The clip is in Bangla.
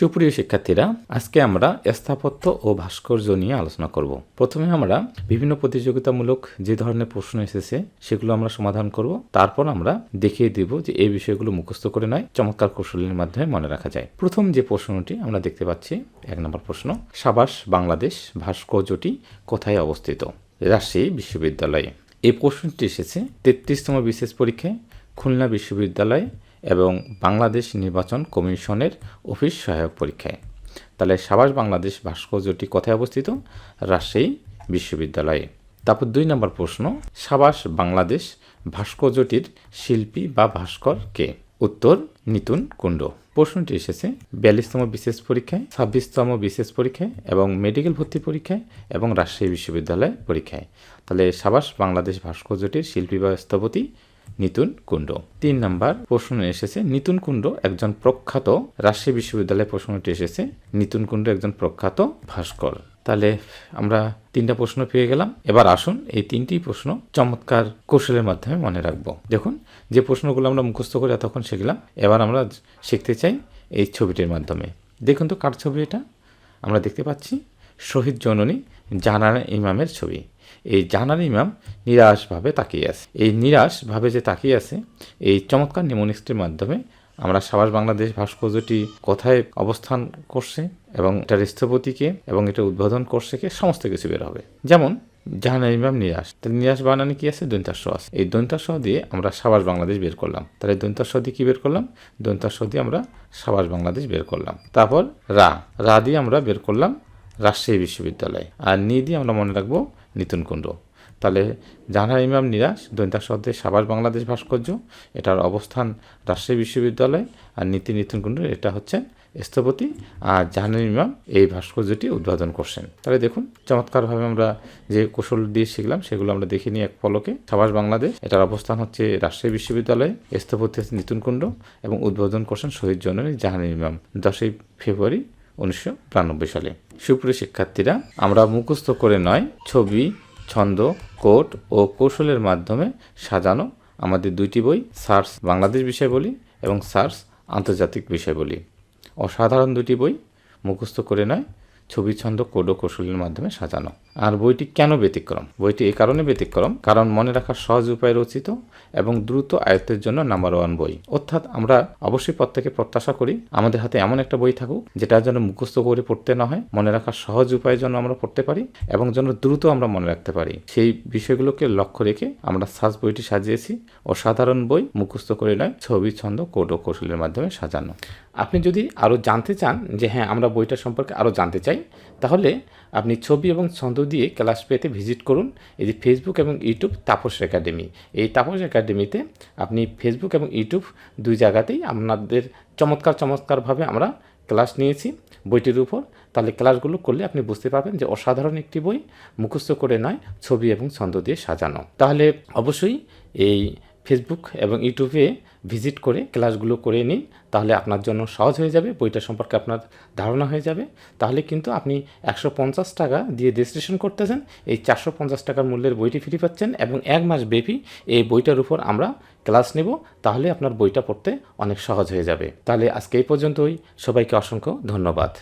সুপ্রিয় শিক্ষার্থীরা, আজকে আমরা স্থাপত্য ও ভাস্কর্য নিয়ে আলোচনা করব। প্রথমে আমরা বিভিন্ন প্রতিযোগিতামূলক যে ধরনের প্রশ্ন এসেছে, সেগুলো আমরা সমাধান করব। তারপর আমরা দেখিয়ে দিব যে এই বিষয়গুলো মুখস্থ করে নয়, চমৎকার কৌশলের মাধ্যমে মনে রাখা যায়। প্রথম যে প্রশ্নটি আমরা দেখতে পাচ্ছি, এক নম্বর প্রশ্ন, সাবাস, বাংলাদেশ ভাস্কর্যটি কোথায় অবস্থিত? রাজশাহী বিশ্ববিদ্যালয়ে। এই প্রশ্নটি এসেছে তেত্রিশতম বিশেষ পরীক্ষায়, খুলনা বিশ্ববিদ্যালয় এবং বাংলাদেশ নির্বাচন কমিশনের অফিস সহায়ক পরীক্ষায়। তাহলে সাবাস বাংলাদেশ ভাস্কর্যটি কোথায় অবস্থিত? রাজশাহী বিশ্ববিদ্যালয়ে। তারপর দুই নম্বর প্রশ্ন সাবাস বাংলাদেশ ভাস্কর্যটির শিল্পী বা ভাস্কর কে? উত্তর, নিতুন কুণ্ড। প্রশ্নটি এসেছে বিয়াল্লিশতম বিশেষ পরীক্ষায়, ছাব্বিশতম বিশেষ পরীক্ষায় এবং মেডিকেল ভর্তি পরীক্ষায় এবং রাজশাহী বিশ্ববিদ্যালয় পরীক্ষায়। তাহলে সাবাস বাংলাদেশ ভাস্কর্যটির শিল্পী বা স্থপতি নিতুন কুণ্ড তিন নাম্বার প্রশ্ন এসেছে, নিতুন কুণ্ড একজন প্রখ্যাত রাজশাহী বিশ্ববিদ্যালয়ে প্রশ্নটি এসেছে, নিতুন কুণ্ড একজন প্রখ্যাত ভাস্কর। তাহলে আমরা তিনটা প্রশ্ন পেয়ে গেলাম। এবার আসুন এই তিনটি প্রশ্ন চমৎকার কৌশলের মাধ্যমে মনে রাখব। দেখুন, যে প্রশ্নগুলো আমরা মুখস্থ করে এতক্ষণ শিখলাম, এবার আমরা শিখতে চাই এই ছবিটির মাধ্যমে। দেখুন তো কার ছবি এটা? আমরা দেখতে পাচ্ছি শহীদ জননী জানানা ইমামের ছবি। এই জানার ইমাম নিরাশভাবে তাকিয়ে আছে। এই নিরাশভাবে যে তাকিয়ে আছে, এই চমৎকার নিমোনিক্সটির মাধ্যমে আমরা সাবাস বাংলাদেশ ভাস্কর্যটি কোথায় অবস্থান করছে এবং এটার স্থপতিকে এবং এটা উদ্বোধন করছে কে, সমস্ত কিছু বের হবে। যেমন জাহানার ইমাম নিরাশ। তাহলে নিরাশ বানানি কি আছে? দন্তাস্ব আছে। এই দন্তাস্ব দিয়ে আমরা সাবাস বাংলাদেশ বের করলাম। তাহলে দন্তাস্ব দিয়ে কি বের করলাম? দন্তাস্ব দিয়ে আমরা সাবাস বাংলাদেশ বের করলাম। তারপর রা। রা দিয়ে আমরা বের করলাম রাজশাহী বিশ্ববিদ্যালয়। আর নি দিয়ে আমরা মনে রাখব নিতুন কুণ্ড তাহলে জাহানার ইমাম নিরাশ দৈন্তাক শব্দের সাবাস বাংলাদেশ ভাস্কর্য, এটার অবস্থান রাজশাহী বিশ্ববিদ্যালয়, আর নীতি নিতুন কুণ্ড এটা হচ্ছে স্থপতি, আর জাহানার ইমাম এই ভাস্কর্যটি উদ্বোধন করছেন। তাহলে দেখুন, চমৎকারভাবে আমরা যে কৌশল দিয়ে শিখলাম, সেগুলো আমরা দেখে নিই এক পলকে সাবাস বাংলাদেশ, এটার অবস্থান হচ্ছে রাজশাহী বিশ্ববিদ্যালয়ে, স্থপতি হচ্ছে নিতুন কুণ্ড এবং উদ্বোধন করছেন শহীদ জননী জাহানার ইমাম। দশই ফেব্রুয়ারি উনিশশো সালে। সুপ্রিয় শিক্ষার্থীরা, আমরা মুখস্থ করে নয়, ছবি, ছন্দ কোট ও কৌশলের মাধ্যমে সাজানো আমাদের দুইটি বই, সার্স বাংলাদেশ বিষয় বলি এবং সার্স আন্তর্জাতিক বিষয় বলি। অসাধারণ দুটি বই, মুখস্থ করে নয় ছবি ছন্দ, কোড ও কৌশলের মাধ্যমে সাজানো। আর বইটি কেন ব্যতিক্রম? বইটি এ কারণে ব্যতিক্রম, কারণ মনে রাখার সহজ উপায়ে রচিত এবং দ্রুত আয়ত্তের জন্য নাম্বার ওয়ান বই। অর্থাৎ আমরা অবশ্যই প্রত্যেকে প্রত্যাশা করি, আমাদের হাতে এমন একটা বই থাকুক, যেটা যেন মুখস্থ করে পড়তে না হয়, মনে রাখার সহজ উপায়ের জন্য আমরা পড়তে পারি এবং যেন দ্রুত আমরা মনে রাখতে পারি। সেই বিষয়গুলোকে লক্ষ্য রেখে আমরা সাজ বইটি সাজিয়েছি, অসাধারণ বই, মুখস্থ করে নয়, ছবি ছন্দ, কোড ও কৌশলের মাধ্যমে সাজানো। আপনি যদি আরও জানতে চান যে হ্যাঁ আমরা বইটা সম্পর্কে আরও জানতে চাই তাহলে আপনি ছবি এবং ছন্দ দিয়ে ক্লাস পেতে ভিজিট করুন। এই যে ফেসবুক এবং ইউটিউব তাপস একাডেমি। এই তাপস একাডেমিতে আপনি ফেসবুক এবং ইউটিউব দুই জায়গাতেই আপনাদের চমৎকার, চমৎকারভাবে আমরা ক্লাস নিয়েছি বইটির উপর। তাহলে ক্লাসগুলো করলে আপনি বুঝতে পারবেন যে অসাধারণ একটি বই। মুখস্থ করে নয়, ছবি এবং ছন্দ দিয়ে সাজানো। তাহলে অবশ্যই এই ফেসবুক এবং ইউটিউবে ভিজিট করে ক্লাসগুলো করে নিন, তাহলে আপনার জন্য সহজ হয়ে যাবে, বইটা সম্পর্কে আপনার ধারণা হয়ে যাবে। তাহলে কিন্তু আপনি একশো পঞ্চাশ টাকা দিয়ে রেজিস্ট্রেশন করতেছেন, এই চারশো পঞ্চাশ টাকার মূল্যের বইটি ফ্রি পাচ্ছেন এবং এক মাস ব্যাপী এই বইটার উপর আমরা ক্লাস নেব, তাহলে আপনার বইটা পড়তে অনেক সহজ হয়ে যাবে। তাহলে আজকে এই পর্যন্তই, সবাইকে অসংখ্য ধন্যবাদ।